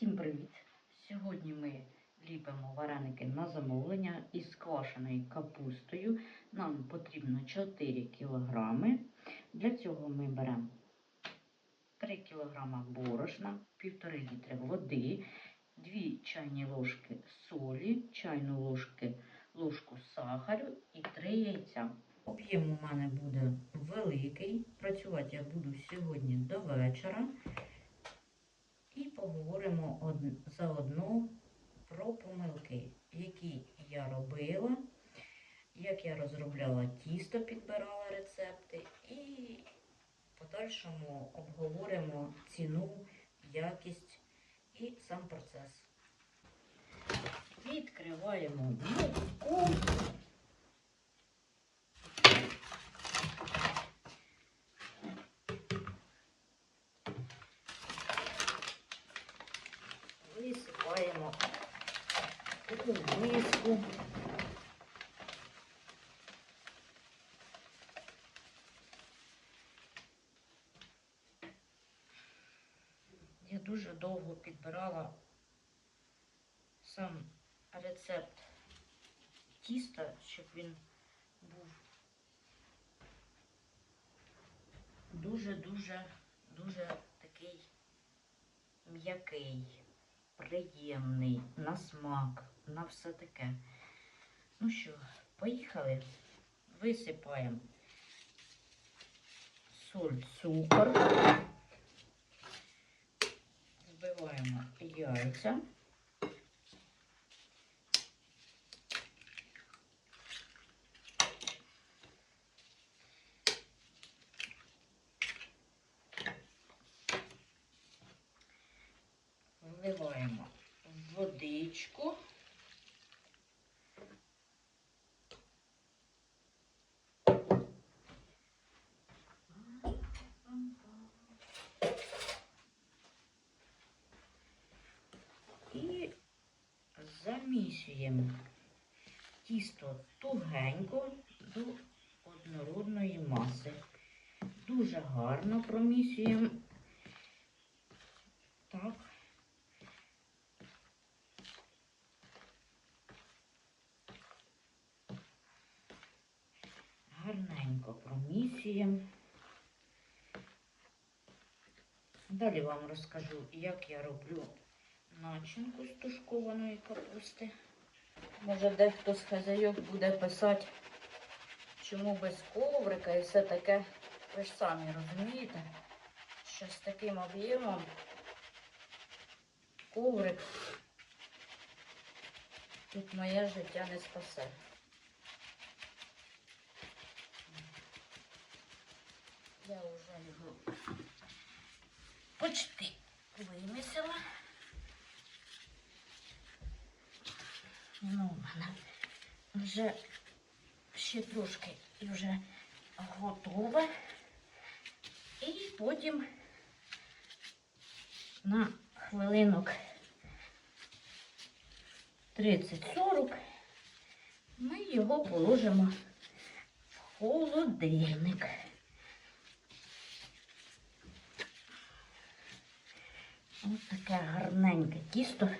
Всім привіт! Сьогодні ми ліпимо вареники на замовлення із квашеною капустою. Нам потрібно 4 кг. Для цього ми беремо 3 кг борошна, 1,5 літри води, 2 чайні ложки солі, чайну ложки, ложку сахару і 3 яйця. Об'єм у мене буде великий. Працювати я буду сьогодні до вечора. І поговоримо заодно про помилки, які я робила, як я розробляла тісто, підбирала рецепти, і в подальшому обговоримо ціну, якість і сам процес. Відкриваємо миску. Висипаємо у миску. Я дуже довго підбирала сам рецепт тіста, щоб він був дуже-дуже дуже такий м'який, приємний, на смак, на все таке. Ну що, поїхали. Висипаємо соль, цукор, збиваємо яйця. Вливаємо водичку. І замісюємо тісто тугенько до однородної маси. Дуже гарно промісюємо. Так. гарненько промісюємо. Далі вам розкажу, як я роблю начинку з тушкованої капусти. Може, дехто з хазяйок буде писати, чому без коврика і все таке. Ви ж самі розумієте, що з таким об'ємом коврик тут моє життя не спасе. Я вже його почти вимісила. Ну, вже ще трошки і вже готове. І потім на хвилинок 30-40 ми його положимо в холодильник. Ось таке гарненьке тісто.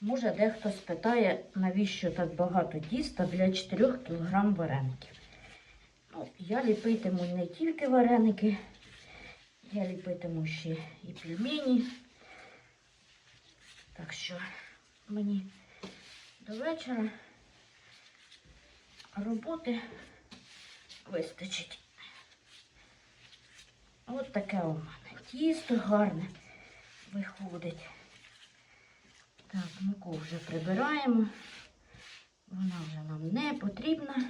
Може, дехто спитає, навіщо так багато тіста для 4 кг вареників. Ну, я ліпитиму не тільки вареники, я ліпитиму ще і пельмені. Так що мені до вечора роботи вистачить. Ось таке у мене тісто гарне виходить. Так, муку вже прибираємо. Вона вже нам не потрібна.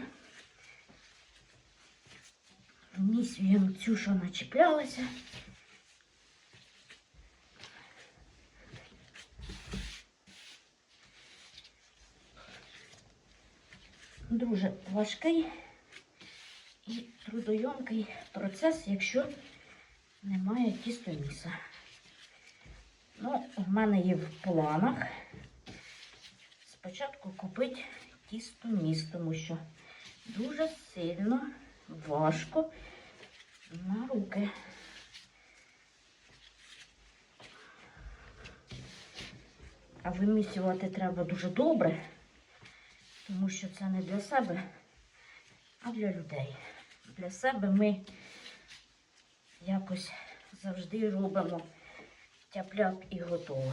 Вмісюємо цю, що начіплялася. Дуже важкий і трудойомкий процес, якщо немає тістоміса. Ну, в мене є в планах спочатку купити тістоміс, тому що дуже сильно важко на руки. А вимісювати треба дуже добре, тому що це не для себе, а для людей. Для себе ми якось завжди робимо тяп-ляп і готово.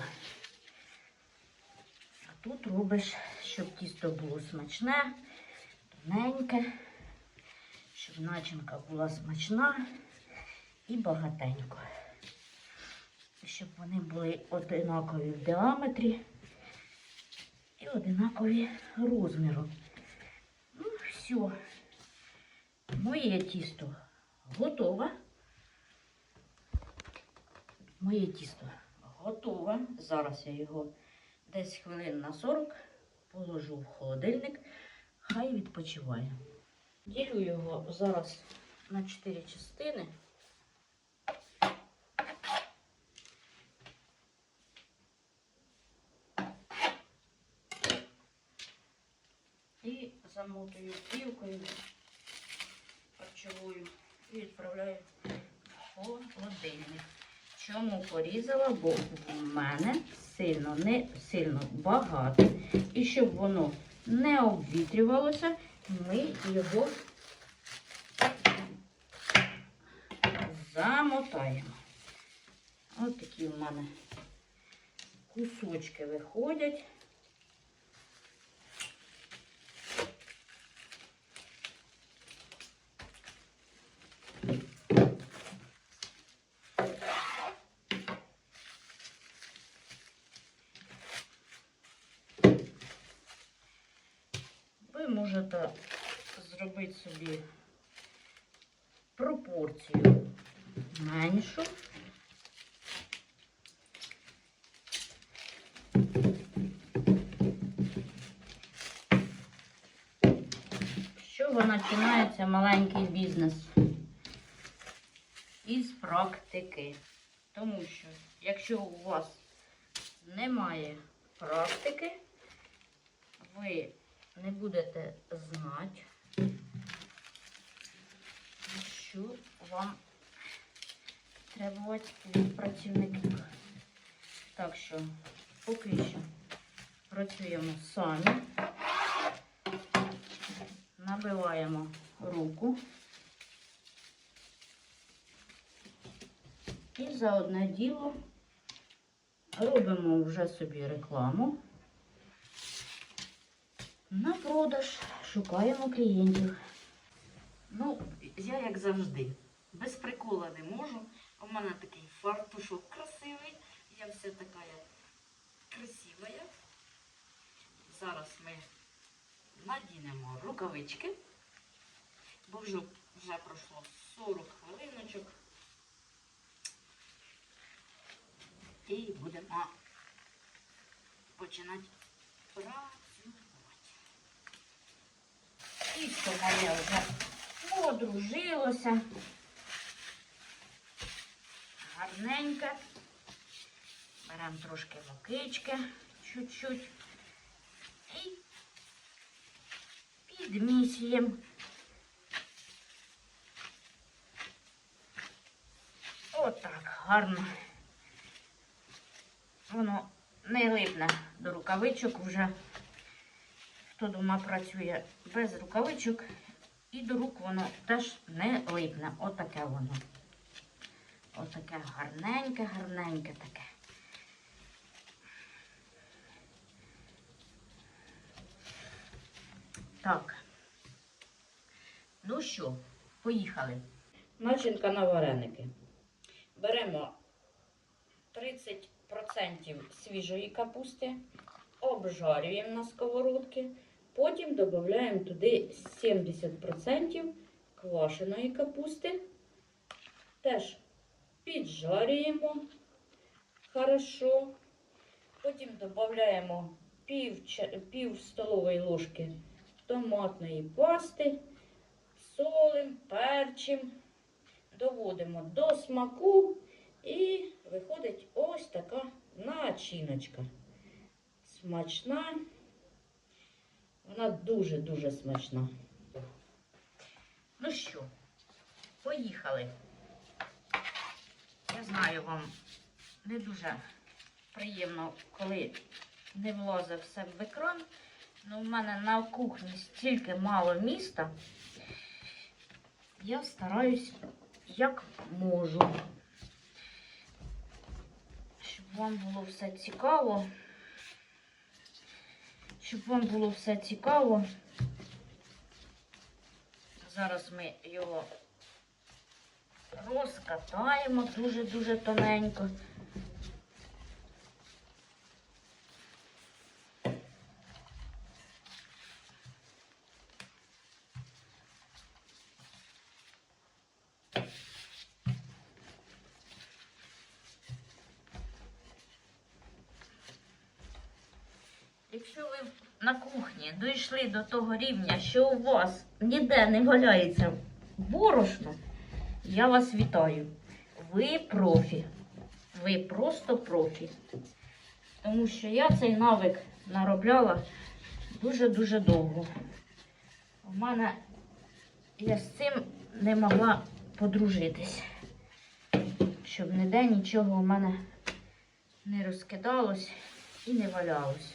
А тут робиш, щоб тісто було смачне, тоненьке, щоб начинка була смачна і багатенько. Щоб вони були одинакові в діаметрі і одинакові розміру. Ну, все. Моє тісто готове. Моє тісто готове. Зараз я його десь хвилин на 40 положу в холодильник, хай відпочиває. Ділю його зараз на 4 частини. І замотую плівкою харчовою і відправляю в холодильник. Чому порізала? Бо в мене сильно не сильно багато. І щоб воно не обвітрювалося, ми його замотаємо. Ось такі в мене кусочки виходять. Ви можете зробити собі пропорцію меншу. Починається маленький бізнес? Із практики. Тому що, якщо у вас немає практики, ви не будете знати, що вам требувати від працівників. Так що поки що працюємо самі, набиваємо руку і за одне діло робимо вже собі рекламу. На продаж шукаємо клієнтів. Ну, я як завжди, без прикола не можу. У мене такий фартушок красивий. Я вся така красива. Зараз ми надінемо рукавички, бо вже, вже пройшло 40 хвилиночок. І будемо починати працювати. Тісто моє вже подружилося. Гарненьке. Беремо трошки мукички, чуть-чуть. І підмісюємо. Отак, гарно. Воно не липне до рукавичок вже. Хто дома працює без рукавичок, і до рук воно теж не липне. Отаке воно. Отаке гарненьке, гарненьке таке. Так. Ну що, поїхали. Начинка на вареники. Беремо 30% свіжої капусти, обжарюємо на сковородці, потім додаємо туди 70% квашеної капусти. Теж піджарюємо хорошо. Потім додаємо пів, пів столової ложки томатної пасти, солим, перчим, доводимо до смаку і виходить ось така начиночка. Смачна. Вона дуже-дуже смачна. Ну що, поїхали. Я знаю, вам не дуже приємно, коли не влазить все в екран. Ну, в мене на кухні стільки мало міста. Я стараюсь як можу. Щоб вам було все цікаво. Щоб вам було все цікаво. Зараз ми його розкатаємо дуже-дуже тоненько. Якщо ви на кухні дійшли до того рівня, що у вас ніде не валяється борошно, я вас вітаю. Ви профі. Ви просто профі. Тому що я цей навик наробляла дуже-дуже довго. У мене я з цим не могла подружитись, щоб ніде нічого у мене не розкидалось і не валялось.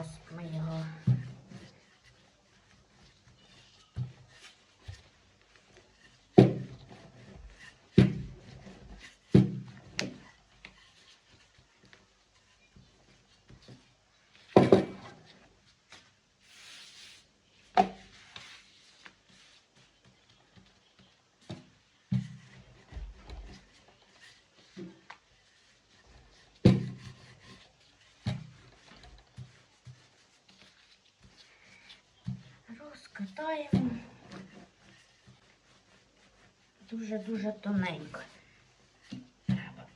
Зараз ми його. Розкатаємо дуже-дуже тоненько. Треба.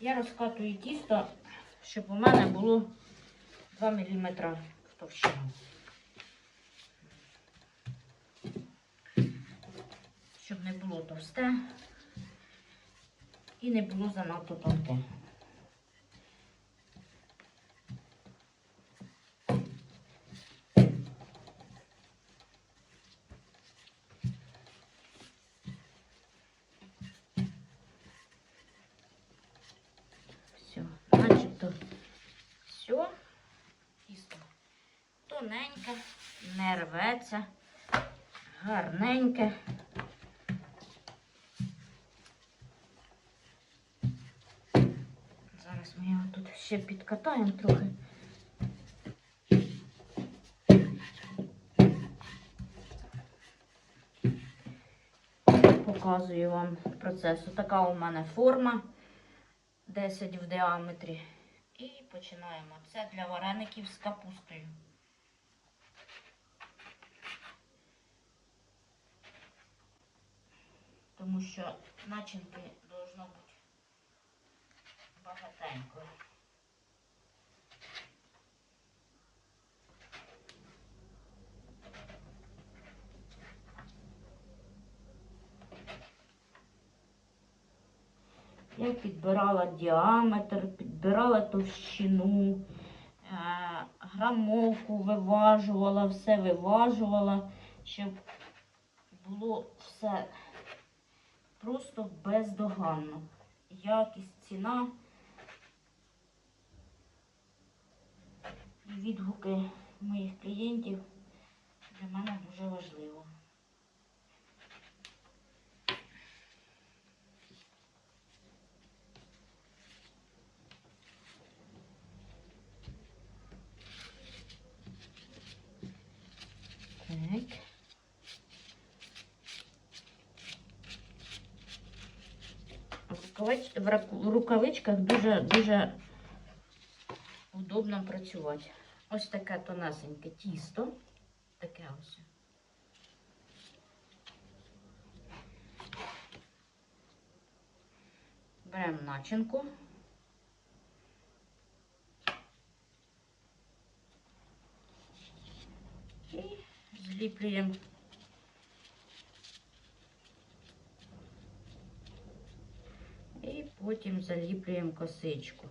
Я розкатую тісто, щоб у мене було 2 мм в. Щоб не було товсте і не було занадто тонке. Все, начебто все. Тісто тоненьке, не рветься, гарненьке. Зараз ми його тут ще підкатаємо трохи. Показую вам процес. Така у мене форма 10 в діаметрі. І починаємо. Це для вареників з капустою. Тому що начинки должно бути багатенько. Я підбирала діаметр, підбирала товщину, е, грамовку виважувала, все виважувала, щоб було все просто бездоганно. Якість, ціна відгуки моїх клієнтів для мене дуже важливо. Так. В рукавичках дуже дуже удобно працювати. Ось таке тонесеньке тісто. Таке ось. Беремо начинку. І зліплюємо і потім заліплюємо косичку.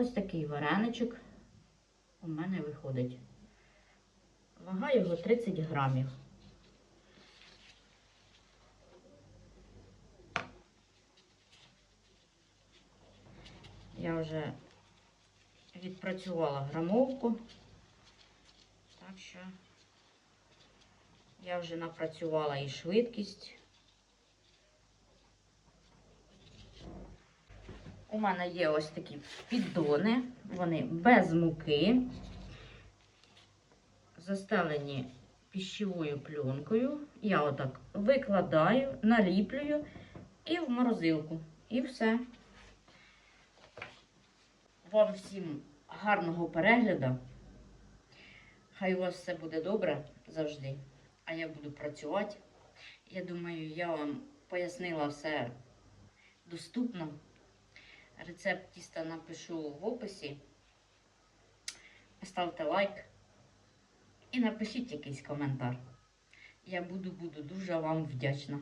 Ось такий вареничок у мене виходить. Вага його 30 грамів. Я вже відпрацювала грамовку. Так що я вже напрацювала і швидкість. У мене є ось такі піддони, вони без муки, застелені пищевою пленкою. Я отак викладаю, наліплюю і в морозилку. І все. Вам всім гарного перегляду. Хай у вас все буде добре завжди. А я буду працювати. Я думаю, я вам пояснила все доступно. Рецепт тіста напишу в описі. Ставте лайк і напишіть якийсь коментар. Я буду, буду дуже вам вдячна.